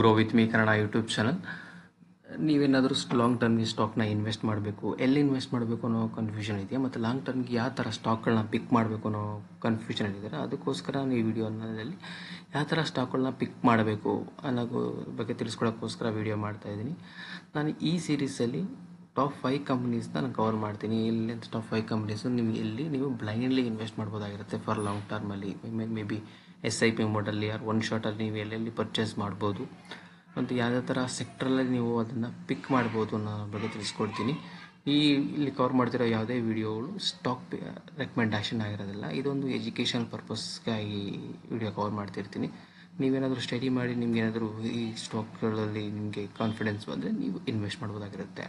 Grow with me Kannada YouTube channel ನೀವೇನಾದರೂ long ಟರ್ಮ್ಗೆ ಸ್ಟಾಕ್ನ ಇನ್ವೆಸ್ಟ್ ಮಾಡಬೇಕು, ಎಲ್ಲಿ ಇನ್ವೆಸ್ಟ್ ಮಾಡಬೇಕು ಅನ್ನೋ ಕನ್ಫ್ಯೂಷನ್ ಇದೆಯಾ? ಮತ್ತು ಲಾಂಗ್ ಟರ್ಮ್ಗೆ ಯಾವ ಥರ ಸ್ಟಾಕ್ಗಳನ್ನ ಪಿಕ್ ಮಾಡಬೇಕು ಅನ್ನೋ ಕನ್ಫ್ಯೂಷನ್ ಇದ್ದೀರಾ? ಅದಕ್ಕೋಸ್ಕರ ಈ ವಿಡಿಯೋನಲ್ಲಿ ಯಾವ ಥರ ಸ್ಟಾಕ್ಗಳನ್ನ ಪಿಕ್ ಮಾಡಬೇಕು ಅನ್ನೋ ಬಗ್ಗೆ ತಿಳಿಸ್ಕೊಡೋಕ್ಕೋಸ್ಕರ ವಿಡಿಯೋ ಮಾಡ್ತಾ ಇದ್ದೀನಿ. ನಾನು ಈ ಸೀರೀಸಲ್ಲಿ ಟಾಪ್ ಫೈವ್ ಕಂಪ್ನೀಸ್ನ ನಾನು ಕವರ್ ಮಾಡ್ತೀನಿ. ಇಲ್ಲಿ ಟಾಪ್ ಫೈವ್ ಕಂಪ್ನೀಸು ನಿಮಗೆ ಎಲ್ಲಿ ನೀವು ಬ್ಲೈಂಡ್ಲಿ ಇನ್ವೆಸ್ಟ್ ಮಾಡ್ಬೋದಾಗಿರುತ್ತೆ ಫಾರ್ ಲಾಂಗ್ ಟರ್ಮಲ್ಲಿ maybe S I P ಮೋಡಲ್ಲಿ ಯಾರು ಒನ್ ಶಾಟಲ್ಲಿ ನೀವು ಎಲ್ಲೆಲ್ಲಿ ಪರ್ಚೇಸ್ ಮಾಡ್ಬೋದು ಮತ್ತು ಯಾವುದೇ ಥರ ಸೆಕ್ಟ್ರಲ್ಲಿ ನೀವು ಅದನ್ನು ಪಿಕ್ ಮಾಡ್ಬೋದು ಅನ್ನೋ ಬಗ್ಗೆ ತಿಳಿಸ್ಕೊಡ್ತೀನಿ. ಈ ಇಲ್ಲಿ ಕವರ್ ಮಾಡ್ತಿರೋ ಯಾವುದೇ ವಿಡಿಯೋಗಳು ಸ್ಟಾಕ್ ರೆಕಮೆಂಡೇಷನ್ ಆಗಿರೋದಿಲ್ಲ. ಇದೊಂದು ಎಜುಕೇಷನ್ ಪರ್ಪಸ್ಗಾಗಿ ವಿಡಿಯೋ ಕವರ್ ಮಾಡ್ತಿರ್ತೀನಿ. ನೀವೇನಾದರೂ ಸ್ಟಡಿ ಮಾಡಿ ನಿಮ್ಗೆ ಏನಾದರೂ ಈ ಸ್ಟಾಕ್ಗಳಲ್ಲಿ ನಿಮಗೆ ಕಾನ್ಫಿಡೆನ್ಸ್ ಬಂದರೆ ನೀವು ಇನ್ವೆಸ್ಟ್ ಮಾಡ್ಬೋದಾಗಿರುತ್ತೆ.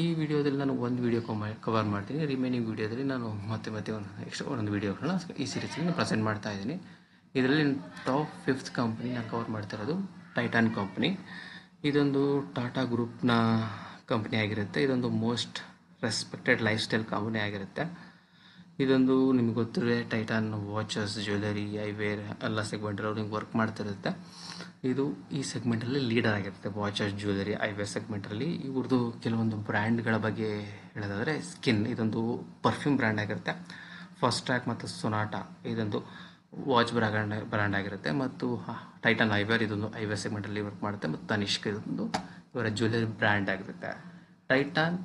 ಈ ವಿಡಿಯೋದಲ್ಲಿ ನಾನು ಒಂದು ವಿಡಿಯೋ ಕವರ್ ಮಾಡ್ತೀನಿ. ರಿಮೈನಿಂಗ್ ವಿಡಿಯೋದಲ್ಲಿ ನಾನು ಮತ್ತೆ ಮತ್ತೆ ಒಂದು ಎಕ್ಸ್ಟ್ರಾ ಒಂದೊಂದು ವಿಡಿಯೋಗಳನ್ನ ಈ ಸೀರೀಸಲ್ಲಿ ಪ್ರೆಸೆಂಟ್ ಮಾಡ್ತಾ ಇದ್ದೀನಿ. ಇದರಲ್ಲಿ ಟಾಪ್ ಫಿಫ್ತ್ ಕಂಪ್ನಿನ ಕವರ್ ಮಾಡ್ತಾ ಇರೋದು ಟೈಟಾನ್ ಕಂಪ್ನಿ ಇದೊಂದು ಟಾಟಾ ಗ್ರೂಪ್ನ ಕಂಪ್ನಿ ಆಗಿರುತ್ತೆ. ಇದೊಂದು most respected lifestyle company ಆಗಿರುತ್ತೆ. ಇದೊಂದು ನಿಮ್ಗೆ ಗೊತ್ತಿರೋ ಟೈಟಾನ್ ವಾಚಸ್ ಜ್ಯುವೆಲರಿ ಐವೇರ್ ಎಲ್ಲ ಸೆಗ್ಮೆಂಟಲ್ಲಿ ಅವ್ರಿಗೆ ವರ್ಕ್ ಮಾಡ್ತಿರುತ್ತೆ. ಇದು ಈ ಸೆಗ್ಮೆಂಟಲ್ಲಿ ಲೀಡರ್ ಆಗಿರುತ್ತೆ. ವಾಚಸ್ ಜ್ಯುವೆಲರಿ ಐವೇರ್ ಸೆಗ್ಮೆಂಟಲ್ಲಿ ಇವ್ರದ್ದು ಕೆಲವೊಂದು ಬ್ರ್ಯಾಂಡ್ಗಳ ಬಗ್ಗೆ ಹೇಳೋದಾದರೆ ಸ್ಕಿನ್ ಇದೊಂದು ಪರ್ಫ್ಯೂಮ್ ಬ್ರ್ಯಾಂಡ್ ಆಗಿರುತ್ತೆ. ಫಸ್ಟ್ ಟ್ರ್ಯಾಕ್ ಮತ್ತು ಸೊನಾಟಾ ಇದೊಂದು ವಾಚ್ ಬ್ರ್ಯಾಂಡ್ ಬ್ರ್ಯಾಂಡ್ ಆಗಿರುತ್ತೆ ಮತ್ತು ಟೈಟನ್ ಐವೇರ್ ಇದೊಂದು ಐವೇರ್ ಸೆಗ್ಮೆಂಟಲ್ಲಿ ವರ್ಕ್ ಮಾಡುತ್ತೆ ಮತ್ತು ತನಿಷ್ಕ್ ಇದೊಂದು ಇವರ ಜ್ಯುವೆಲರಿ ಬ್ರ್ಯಾಂಡ್ ಆಗಿರುತ್ತೆ. ಟೈಟಾನ್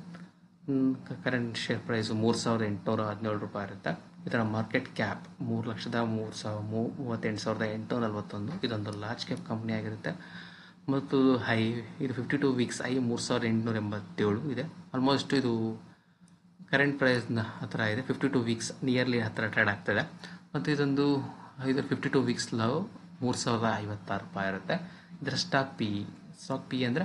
ಕರೆಂಟ್ ಶೇರ್ ಪ್ರೈಸು ಮೂರು ಸಾವಿರದ ಎಂಟುನೂರ ಹದಿನೇಳು ರೂಪಾಯಿ ಇರುತ್ತೆ. ಇದರ ಮಾರ್ಕೆಟ್ ಕ್ಯಾಪ್ ಮೂರು ಲಕ್ಷದ ಮೂರು ಸಾವಿರ ಮೂವತ್ತೆಂಟು ಸಾವಿರದ ಎಂಟುನೂರ ನಲ್ವತ್ತೊಂದು. ಇದೊಂದು ಲಾರ್ಜ್ ಕ್ಯಾಪ್ ಕಂಪ್ನಿ ಆಗಿರುತ್ತೆ. ಮತ್ತು ಹೈ, ಇದು ಫಿಫ್ಟಿ ಟು ವೀಕ್ಸ್ ಐ ಮೂರು ಸಾವಿರದ ಎಂಟುನೂರ ಎಂಬತ್ತೇಳು ಇದೆ. ಆಲ್ಮೋಸ್ಟ್ ಇದು ಕರೆಂಟ್ ಪ್ರೈಸ್ನ ಹತ್ತಿರ ಇದೆ. ಫಿಫ್ಟಿ ಟು ವೀಕ್ಸ್ ನಿಯರ್ಲಿ ಹತ್ತಿರ ಟ್ರೇಡ್ ಆಗ್ತದೆ. ಮತ್ತು ಇದೊಂದು ಇದರ ಫಿಫ್ಟಿ ಟು ವೀಕ್ಸ್ ಲವ್ ಮೂರು ಸಾವಿರದ ಐವತ್ತಾರು ರೂಪಾಯಿ ಇರುತ್ತೆ. ಇದರ ಸ್ಟಾಕ್ ಪಿ ಸ್ಟಾಕ್ ಪಿ ಅಂದರೆ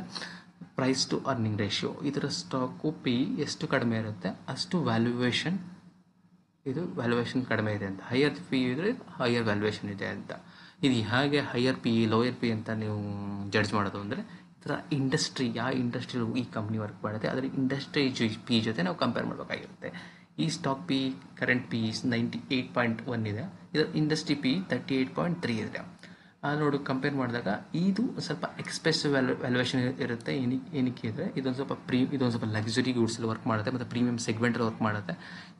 ಪ್ರೈಸ್ ಟು ಅರ್ನಿಂಗ್ ರೇಷಿಯೋ ಇದರ ಸ್ಟಾಕು ಪಿ ಎಷ್ಟು ಕಡಿಮೆ ಇರುತ್ತೆ? ಅಷ್ಟು ವ್ಯಾಲ್ಯೂಯೇಷನ್ ಇದು ವ್ಯಾಲ್ಯೂಯೇಷನ್ ಕಡಿಮೆ ಇದೆ ಅಂತ. ಹೈಯರ್ ಪಿ ಇದ್ರೆ ಹೈಯರ್ ವ್ಯಾಲ್ಯೂಯೇಷನ್ ಇದೆ ಅಂತ. ಇದು ಹೇಗೆ ಹೈಯರ್ ಪಿ ಲೋಯರ್ ಪಿ ಅಂತ ನೀವು ಜಡ್ಜ್ ಮಾಡೋದು ಅಂದರೆ ಇದರ ಇಂಡಸ್ಟ್ರಿ ಯಾವ ಇಂಡಸ್ಟ್ರಿ ಈ ಕಂಪ್ನಿ ವರ್ಕ್ ಮಾಡುತ್ತೆ. ಅದರ ಇಂಡಸ್ಟ್ರಿ ಪಿ ಜೊತೆ ನಾವು ಕಂಪೇರ್ ಮಾಡಬೇಕಾಗಿರುತ್ತೆ. ಈ stock P current P ninety eight point one ಇದೆ. ಇದರ industry P thirty eight point three ಇದೆ ನೋಡಿ ಕಂಪೇರ್ ಮಾಡಿದಾಗ ಇದು ಸ್ವಲ್ಪ ಎಕ್ಸ್ಪೆನ್ಸಿವ್ ವ್ಯಾಲ್ಯೂ ವ್ಯಾಲ್ಯೂಯೇಷನ್ ಇರುತ್ತೆ ಏನಕ್ಕೆ ಏನಕ್ಕೆ ಅಂದರೆ ಇದೊಂದು ಸ್ವಲ್ಪ ಪ್ರೀ ಇದೊಂದು ಸ್ವಲ್ಪ ಲಕ್ಸುರಿ ಗೂಡ್ಸಲ್ಲಿ ವರ್ಕ್ ಮಾಡುತ್ತೆ ಮತ್ತು ಪ್ರೀಮಿಯಂ ಸೆಗ್ಮೆಂಟಲ್ಲಿ ವರ್ಕ್ ಮಾಡುತ್ತೆ.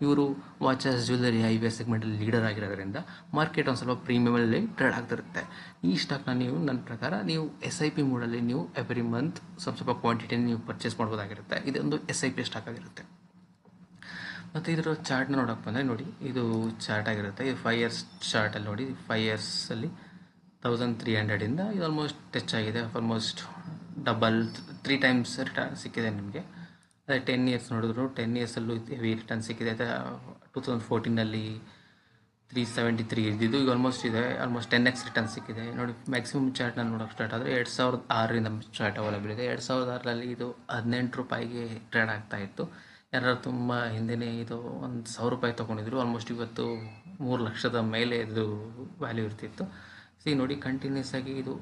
ಇವರು ವಾಚಸ್ ಜ್ಯುವೆಲರಿ ಎಸ್ ಸೆಗ್ಮೆಂಟಲ್ಲಿ ಲೀಡರ್ ಆಗಿರೋದ್ರಿಂದ ಮಾರ್ಕೆಟ್ ಒಂದು ಸ್ವಲ್ಪ ಪ್ರೀಮಿಯಮಲ್ಲಿ ಟ್ರೇಡ್ ಆಗ್ತಿರುತ್ತೆ ಈ ಸ್ಟಾಕ್ನ ನೀವು ನನ್ನ ಪ್ರಕಾರ ನೀವು ಎಸ್ ಐ ಪಿ ಮೋಡಲ್ಲಿ ನೀವು ಎವ್ರಿ ಮಂತ್ ಸ್ವಲ್ಪ ಸ್ವಲ್ಪ ಕ್ವಾಂಟಿಟಿನ ನೀವು ಪರ್ಚೇಸ್ ಮಾಡ್ಬೋದಾಗಿರುತ್ತೆ. ಇದೊಂದು ಎಸ್ ಐ ಪಿ ಸ್ಟಾಕ್ ಆಗಿರುತ್ತೆ. ಮತ್ತು ಇದರ ಚಾರ್ಟ್ನ ನೋಡೋಕೆ ಬಂದರೆ ನೋಡಿ, ಇದು ಚಾರ್ಟ್ ಆಗಿರುತ್ತೆ. ಇದು ಫೈವ್ ಇಯರ್ಸ್ ಚಾರ್ಟಲ್ಲಿ ನೋಡಿ ಫೈವ್ ಇಯರ್ಸಲ್ಲಿ ತೌಸಂಡ್ ತ್ರೀ ಹಂಡ್ರೆಡಿಂದ ಇದು ಆಲ್ಮೋಸ್ಟ್ ಟಚ್ ಆಗಿದೆ. Almost double three times return ಸಿಕ್ಕಿದೆ ನಿಮಗೆ. ಅದೇ ಟೆನ್ ಇಯರ್ಸ್ ನೋಡಿದ್ರು ಟೆನ್ ಇಯರ್ಸಲ್ಲೂ ಹೆವಿ ರಿಟರ್ನ್ ಸಿಕ್ಕಿದೆ. ಅದೇ ಟೂ ತೌಸಂಡ್ ಫೋರ್ಟೀನಲ್ಲಿ ತ್ರೀ ಸೆವೆಂಟಿ ತ್ರೀ ಇದ್ದಿದ್ದು ಈಗ ಆಲ್ಮೋಸ್ಟ್ ಇದೆ. ಆಲ್ಮೋಸ್ಟ್ ಟೆನ್ ಎಕ್ಸ್ ರಿಟರ್ನ್ ಸಿಕ್ಕಿದೆ. ನೋಡಿ ಮ್ಯಾಕ್ಸಿಮಮ್ ಚಾರ್ಟ್ ನಾನು ನೋಡೋಕೆ ಸ್ಟಾರ್ಟ್ ಆದರೆ ಎರಡು ಸಾವಿರದ ಆರರಿಂದ ಚಾರ್ಟ್ ಅವೈಲೇಬಲ್ ಇದೆ. ಎರಡು ಸಾವಿರದ ಆರರಲ್ಲಿ ಇದು ಹದಿನೆಂಟು ರೂಪಾಯಿಗೆ ಟ್ರೇಡ್ ಆಗ್ತಾ ಇತ್ತು. ಯಾರು ತುಂಬ ಹಿಂದೆನೇ ಇದು ಒಂದು ಸಾವಿರ ರೂಪಾಯಿ ತೊಗೊಂಡಿದ್ರು ಆಲ್ಮೋಸ್ಟ್ ಇವತ್ತು ಮೂರು ಲಕ್ಷದ ಮೇಲೆ ಇದು ವ್ಯಾಲ್ಯೂ ಇರ್ತಿತ್ತು. ಸಿ ನೋಡಿ ಕಂಟಿನ್ಯೂಸ್ ಆಗಿ ಇದು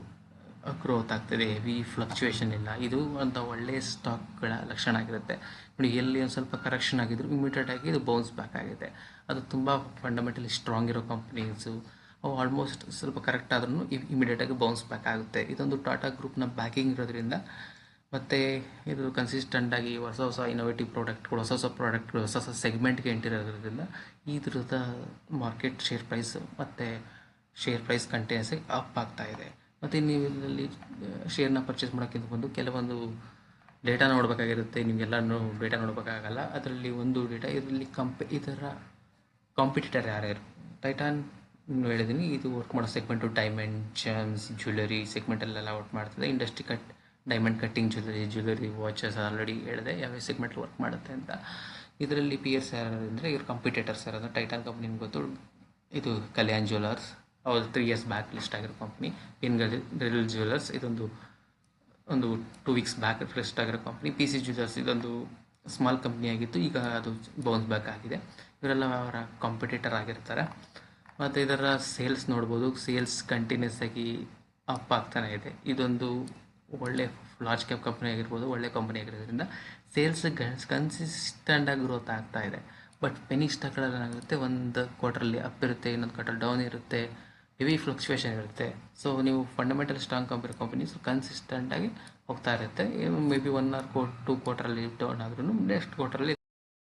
ಗ್ರೋತ್ ಆಗ್ತದೆ. ಹೆವಿ ಫ್ಲಕ್ಚುಯೇಷನ್ ಇಲ್ಲ. ಇದು ಅಂತ ಒಳ್ಳೆಯ ಸ್ಟಾಕ್ಗಳ ಲಕ್ಷಣ ಆಗಿರುತ್ತೆ. ನೋಡಿ, ಎಲ್ಲಿ ಒಂದು ಸ್ವಲ್ಪ ಕರೆಕ್ಷನ್ ಆಗಿದ್ರು ಇಮಿಡಿಯೇಟ್ ಆಗಿ ಇದು ಬೌನ್ಸ್ ಬ್ಯಾಕ್ ಆಗಿದೆ. ಅದು ತುಂಬ ಫಂಡಮೆಂಟಲಿ ಸ್ಟ್ರಾಂಗ್ ಇರೋ ಕಂಪ್ನೀಸು ಅವು ಆಲ್ಮೋಸ್ಟ್ ಸ್ವಲ್ಪ ಕರೆಕ್ಟ್ ಆದ್ರೂ ಇಮಿಡಿಯೇಟಾಗಿ ಬೌನ್ಸ್ ಬ್ಯಾಕ್ ಆಗುತ್ತೆ. ಇದೊಂದು ಟಾಟಾ ಗ್ರೂಪ್ನ ಬ್ಯಾಕಿಂಗ್ ಇರೋದ್ರಿಂದ ಮತ್ತು ಇದು ಕನ್ಸಿಸ್ಟೆಂಟಾಗಿ ಹೊಸ ಹೊಸ ಇನೋವೇಟಿವ್ ಪ್ರಾಡಕ್ಟ್ಗಳು ಹೊಸ ಹೊಸ ಪ್ರಾಡಕ್ಟ್ಗಳು ಹೊಸ ಹೊಸ ಸೆಗ್ಮೆಂಟ್ಗೆ ಎಂಟಿರೋದರಿಂದ ಈ ಥರದ ಮಾರ್ಕೆಟ್ ಶೇರ್ ಪ್ರೈಸ್ ಮತ್ತು ಶೇರ್ ಪ್ರೈಸ್ ಕಂಟಿನ್ಯೂಸ್ ಅಪ್ ಆಗ್ತಾ ಇದೆ. ಮತ್ತು ನೀವು ಇದರಲ್ಲಿ ಶೇರ್ನ ಪರ್ಚೇಸ್ ಮಾಡೋಕ್ಕಿಂತ ಬಂದು ಕೆಲವೊಂದು ಡೇಟಾ ನೋಡಬೇಕಾಗಿರುತ್ತೆ. ನಿಮಗೆಲ್ಲನೂ ಡೇಟಾ ನೋಡಬೇಕಾಗಲ್ಲ. ಅದರಲ್ಲಿ ಒಂದು ಡೇಟಾ ಇದರಲ್ಲಿ ಕಂಪ್ ಇದರ ಕಾಂಪಿಟೇಟರ್ ಯಾರ್ಯಾರು? ಟೈಟಾನ್ ಹೇಳಿದ್ದೀನಿ ಇದು ವರ್ಕ್ ಮಾಡೋ ಸೆಗ್ಮೆಂಟು ಡೈಮಂಡ್ ಜಮ್ಸ್ ಜ್ಯುವೆಲರಿ ಸೆಗ್ಮೆಂಟಲ್ಲೆಲ್ಲ ವರ್ಕ್ ಮಾಡ್ತದೆ. Industry cut diamond cutting jewellery jewellery watches already ಹೇಳಿದೆ. ಯಾವ ಸೆಗ್ಮೆಂಟ್ ವರ್ಕ್ ಮಾಡುತ್ತೆ ಅಂತ. ಇದರಲ್ಲಿ ಪಿ ಎಸ್ ಅಂದರೆ ಇವ್ರ ಕಂಪಿಟೇಟರ್ಸ್ ಯಾರಾದ್ರೆ ಟೈಟಾನ್ ಕಂಪ್ನಿ ಗೊತ್ತು. ಇದು ಕಲ್ಯಾಣ್ ಜ್ಯುವೆಲರ್ಸ್ ಅವ್ರು ತ್ರೀ ಇಯರ್ಸ್ ಬ್ಯಾಕ್ ಲಿಸ್ಟ್ ಆಗಿರೋ ಕಂಪ್ನಿ ಇನ್ ರಿಲ್ ಜ್ಯುವೆಲರ್ಸ್ ಇದೊಂದು, ಒಂದು ಟೂ ವೀಕ್ಸ್ ಬ್ಯಾಕ್ ಲಿಸ್ಟ್ ಆಗಿರೋ ಕಂಪ್ನಿ ಪಿ ಸಿ ಜ್ಯುವೆಲರ್ಸ್ ಇದೊಂದು ಸ್ಮಾಲ್ ಕಂಪ್ನಿ ಆಗಿತ್ತು. ಈಗ ಅದು ಬೌನ್ಸ್ ಬ್ಯಾಕ್ ಆಗಿದೆ. ಇವರೆಲ್ಲ ಅವರ ಕಾಂಪಿಟೇಟರ್ ಆಗಿರ್ತಾರೆ. ಮತ್ತು ಇದರ ಸೇಲ್ಸ್ ನೋಡ್ಬೋದು. ಸೇಲ್ಸ್ ಕಂಟಿನ್ಯೂಸ್ ಆಗಿ ಅಪ್ ಆಗ್ತಾನೆ ಇದೆ. ಇದೊಂದು ಒಳ್ಳೆ ಲಾರ್ಜ್ ಕ್ಯಾಪ್ ಕಂಪ್ನಿ ಆಗಿರ್ಬೋದು, ಒಳ್ಳೆ ಕಂಪ್ನಿ ಆಗಿರೋದ್ರಿಂದ ಸೇಲ್ಸ್ ಗನ್ಸ್ ಕನ್ಸಿಸ್ಟೆಂಟ್ ಆಗಿ ಗ್ರೋತ್ ಆಗ್ತಾ ಇದೆ. ಬಟ್ ಪೆನಿ ಸ್ಟಾಕ್ಗಳಲ್ಲಿ ಏನಾಗುತ್ತೆ, ಒಂದು ಕ್ವಾರ್ಟರ್ಲಿ ಅಪ್ ಇರುತ್ತೆ, ಇನ್ನೊಂದು ಕ್ವಾರ್ಟರ್ ಡೌನ್ ಇರುತ್ತೆ ಹೆವಿ ಫ್ಲಕ್ಚುಯೇಷನ್ ಇರುತ್ತೆ. ಸೊ ನೀವು ಫಂಡಮೆಂಟಲ್ ಸ್ಟ್ರಾಂಗ್ ಕಂಪನಿ ಕಂಪನೀಸ್ ಕನ್ಸಿಸ್ಟೆಂಟಾಗಿ ಹೋಗ್ತಾ ಇರುತ್ತೆ. ಮೇ ಬಿ ಒನ್ ಆರ್ ಕೋ ಟೂ ಕ್ವಾರ್ಟರಲ್ಲಿ ಡೌನ್ ಆದ್ರೂ ನೆಕ್ಸ್ಟ್ ಕ್ವಾರ್ಟರಲ್ಲಿ